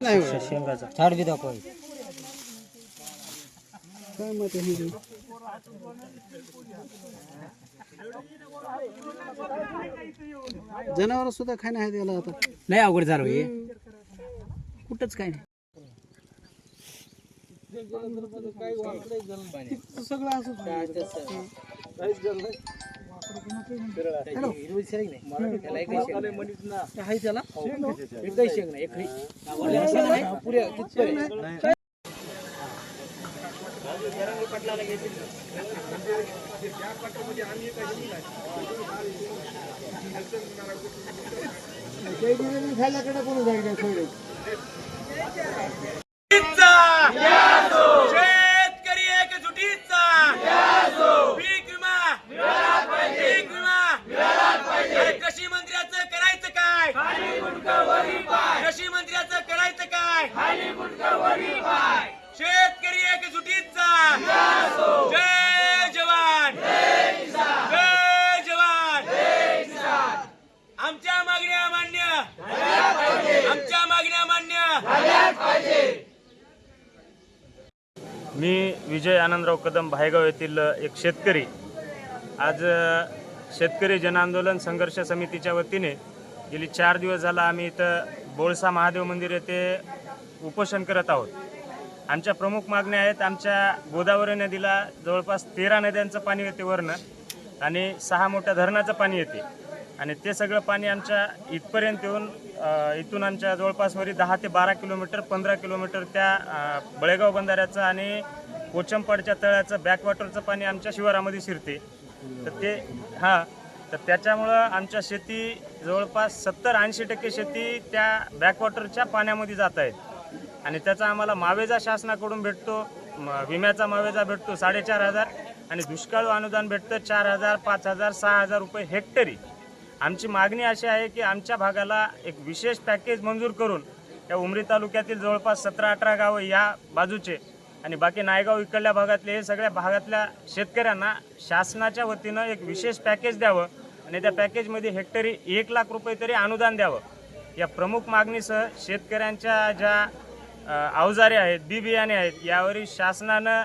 नाही. शेंगाचा. झाड बी दाखवा. काय मत आहे? जनावर सुद्धा खाय नाही त्याला आता. लय अवघड झालं हे कुठंच काय नाही. सगळं असं आहे त्याला शेतकरी एकजुटीचा पीक विमा पीक विमा अरे कृषी मंत्र्याचं करायचं काय कृषी मंत्र्याचं करायचं काय? शेतकरी एकजुटीचा जय जवान. जय जवान. आमच्या मागण्या मान्य. आमच्या मागण्या मान्य. मी विजय आनंदराव कदम भायगाव येथील एक शेतकरी. आज शेतकरी जनआंदोलन संघर्ष समितीच्या वतीने गेली चार दिवस झाला आम्ही इथं बोळसा महादेव मंदिर येथे उपोषण करत आहोत. आमच्या प्रमुख मागण्या आहेत आमच्या गोदावरी नदीला जवळपास तेरा नद्यांचं पाणी येते वरनं आणि सहा मोठ्या धरणाचं पाणी येते. आणि ते सगळं पाणी आमच्या इथपर्यंत येऊन इथून आमच्या जवळपास वरी दहा ते बारा किलोमीटर पंधरा किलोमीटर त्या बळेगाव बंधाऱ्याचं आणि कोचमपाडच्या तळ्याचं बॅकवॉटरचं पाणी आमच्या शिवारामध्ये शिरते. तर ते हां तर त्याच्यामुळं आमच्या शेती जवळपास सत्तर ऐंशी टक्के शेती त्या बॅकवॉटरच्या पाण्यामध्ये जात आहेत. आणि त्याचा आम्हाला मावेजा शासनाकडून भेटतो म- विम्याचा मावेजा भेटतो साडेचार हजार आणि दुष्काळ अनुदान भेटतं चार हजार पाच हजार सहा हजार रुपये हेक्टरी. आमची मागणी अशी आहे की आमच्या भागाला एक विशेष पॅकेज मंजूर करून या उमरी तालुक्यातील जवळपास सतरा अठरा गावं या बाजूचे आणि बाकी नायगाव इकडल्या भागातले हे सगळ्या भागातल्या शेतकऱ्यांना शासनाच्या वतीनं एक विशेष पॅकेज द्यावं. आणि त्या पॅकेजमध्ये हेक्टरी एक लाख रुपये तरी अनुदान द्यावं. या प्रमुख मागणीसह शेतकऱ्यांच्या ज्या अवजारे आहेत बी बियाणे आहेत यावरील शासनानं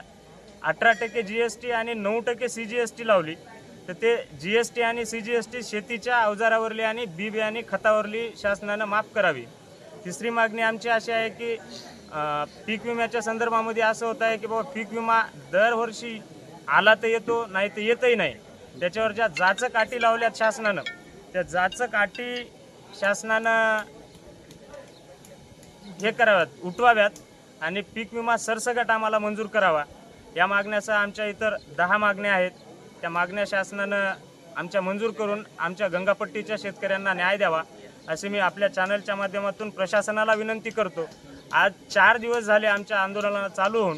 अठरा टक्के जी एस टी आणि नऊ टक्के सी जी एस टी लावली. तर ते जी एस टी आणि सी जी एस टी शेतीच्या अवजारावरली आणि बी बियाणे खतावरली शासनानं माफ करावी. तिसरी मागणी आमची अशी आहे की पीक विम्याच्या संदर्भामध्ये असं होत आहे की बाबा पीक विमा दरवर्षी आला तर येतो नाही तर येतही नाही. त्याच्यावर ज्या जाचं काठी लावल्यात शासनानं त्या जाचं काठी शासनानं हे कराव्यात उठवाव्यात आणि पीक विमा सरसगट आम्हाला मंजूर करावा. या मागण्याचा आमच्या इतर दहा मागण्या आहेत. त्या मागण्या शासनानं आमच्या मंजूर करून आमच्या गंगापट्टीच्या शेतकऱ्यांना न्याय द्यावा असे मी आपल्या चॅनलच्या माध्यमातून प्रशासनाला विनंती करतो. आज चार दिवस झाले आमच्या आंदोलनाला चालू होऊन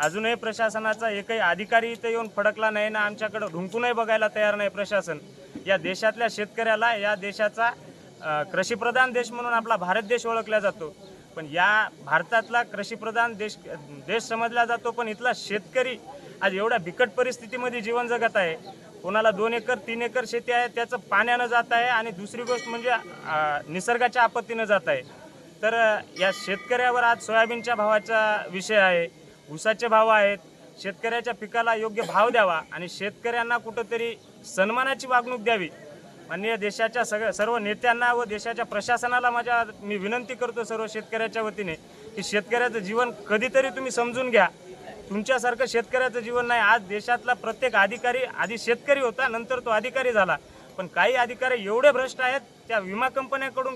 अजूनही प्रशासनाचा एकही अधिकारी इथं येऊन फडकला नाही ना आमच्याकडं ढुंकूनही बघायला तयार नाही प्रशासन. या देशातल्या शेतकऱ्याला या देशाचा कृषीप्रधान देश म्हणून आपला भारत देश ओळखला जातो. पण या भारतातला कृषीप्रधान देश देश समजला जातो पण इथला शेतकरी आज एवढ्या बिकट परिस्थितीमध्ये जीवन जगत आहे. कोणाला दोन एकर तीन एकर शेती आहे त्याचं पाण्यानं जात आहे आणि दुसरी गोष्ट म्हणजे निसर्गाच्या आपत्तीनं जात आहे. तर या शेतकऱ्यावर आज सोयाबीनच्या भावाचा विषय आहे. ऊसाचे भाव आहेत शेतकऱ्याच्या पिकाला योग्य भाव द्यावा आणि शेतकऱ्यांना कुठंतरी सन्मानाची वागणूक द्यावी. माननीय देशाच्या सगळ्या सर्व नेत्यांना व देशाच्या प्रशासनाला माझ्या मी विनंती करतो सर्व शेतकऱ्याच्या वतीने की शेतकऱ्याचं जीवन कधीतरी तुम्ही समजून घ्या. तुमच्यासारखं शेतकऱ्याचं जीवन नाही. आज देशातला प्रत्येक अधिकारी आधी शेतकरी होता नंतर तो अधिकारी झाला. पण काही अधिकारी एवढे भ्रष्ट आहेत त्या विमा कंपन्याकडून